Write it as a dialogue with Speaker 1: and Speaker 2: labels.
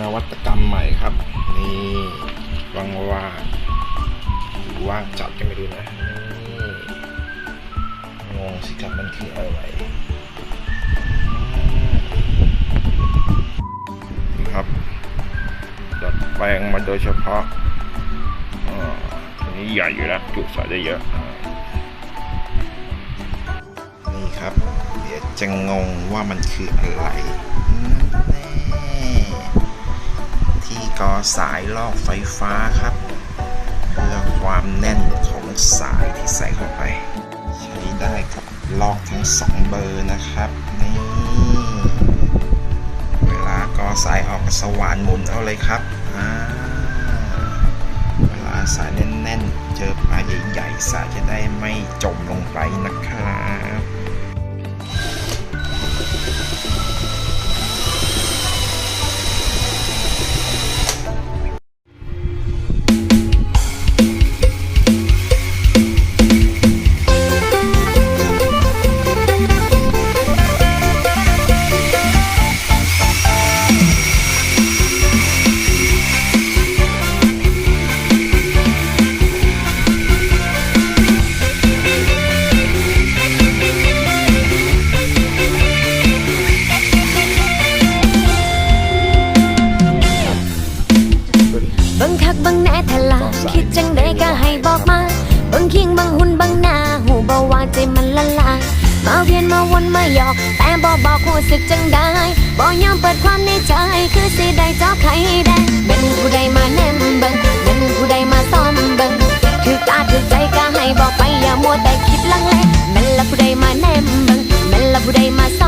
Speaker 1: นวัตกรรมใหม่ครับ นี่ว่างว่างว่างจัดกันไปดูนะนี่งงสิครับมันคืออะไรนี่ครับดัดแปลงมาโดยเฉพาะอ่าอันนี้ใหญ่อยู่นะจุใส่ได้เยอะนี่ครับ เดี๋ยวจะงงว่ามันคืออะไร กอสายลอกไฟฟ้าครับ เพื่อความแน่นของสายที่ใส่เข้าไป ใช้ได้กับลอกทั้งสองเบอร์นะครับนี่เวลากอสายออกสว่านหมุนเอาเลยครับเวลาสายแน่นๆ เจอปลาใหญ่ๆ สายจะได้ไม่จมลงไปนะครับ
Speaker 2: คักเบิ่งแหน่ทะลาคิดจังใดก็ให้บอกมาเบิ่งคิงเบิ่งหุ่นเบิ่งหน้าหูบ่ว่าใจมันละลายมาเวียนมาวนมาหยอก แต่บ่บอกรู้สึกจังได้บ่ยอมเปิดความในใจ คือสิได้เจาะใครได้เป็นผู้ใดมาแนมเบิ่งเป็นผู้ใดมาซ้อมเบิ่งถือตาถือใจก็ให้บอกไปอย่ามัวแต่คิดลังเลแม่นละผู้ใดมาแนมเบิ่งแม่นละผู้ใดมาซ้อม